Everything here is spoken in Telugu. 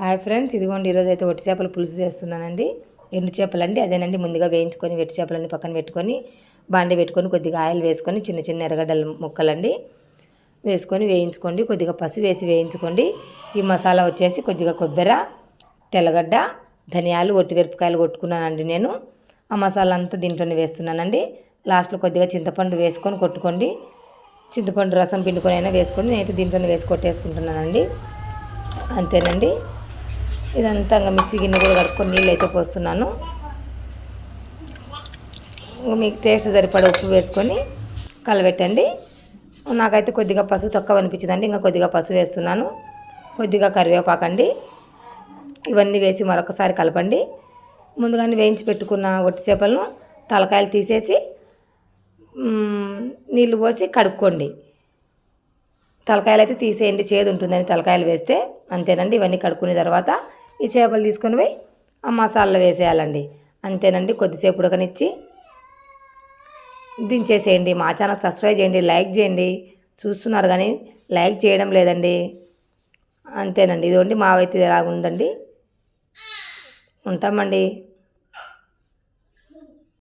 హాయ్ ఫ్రెండ్స్ ఇదిగోండి ఈరోజు అయితే ఒట్టి చేపల పులుసు చేస్తున్నానండి. ఎండు చేపలండి అదేనండి ముందుగా వేయించుకొని వెట్టి చేపలన్నీ పక్కన పెట్టుకొని బాండి పెట్టుకొని కొద్దిగా ఆయిల్ వేసుకొని చిన్న చిన్న ఎర్రగడ్డల ముక్కలండి. వేసుకొని వేయించుకోండి కొద్దిగా పసుపు వేసి వేయించుకోండి. ఈ మసాలా వచ్చేసి కొద్దిగా కొబ్బరి తెల్లగడ్డ ధనియాలు ఒట్టి కొట్టుకున్నానండి నేను. ఆ మసాలా అంతా దీంట్లోనే వేస్తున్నానండి. లాస్ట్లో కొద్దిగా చింతపండు వేసుకొని కొట్టుకోండి. చింతపండు రసం పిండుకొని అయినా వేసుకొని నేనైతే దీంట్లోనే వేసి కొట్టేసుకుంటున్నానండి. అంతేనండి. ఇదంతా ఇంకా మిక్సీ గిన్నె కూడా కడుక్కొని నీళ్ళు అయితే పోస్తున్నాను. ఇంకా మీకు టేస్ట్ సరిపడే ఉప్పు వేసుకొని కలబెట్టండి. నాకైతే కొద్దిగా పసుపు తక్కువ అనిపించిందండి ఇంకా కొద్దిగా పసుపు వేస్తున్నాను. కొద్దిగా కరివేపాకండి ఇవన్నీ వేసి మరొకసారి కలపండి. ముందుగానే వేయించి పెట్టుకున్న ఒట్టి చేపలను తలకాయలు తీసేసి నీళ్ళు పోసి కడుక్కోండి. తలకాయలు అయితే తీసేయండి చేదు ఉంటుందని తలకాయలు వేస్తే. అంతేనండి ఇవన్నీ కడుక్కున్న తర్వాత ఈ చేపలు తీసుకొని పోయి ఆ మసాలాలో వేసేయాలండి. అంతేనండి కొద్దిసేపు ఉడకనిచ్చి దించేసేయండి. మా ఛానల్ సబ్స్క్రైబ్ చేయండి లైక్ చేయండి. చూస్తున్నారు కానీ లైక్ చేయడం లేదండి. అంతేనండి ఇదిగోండి మావైతే ఇలా ఉందండి ఉంటామండి.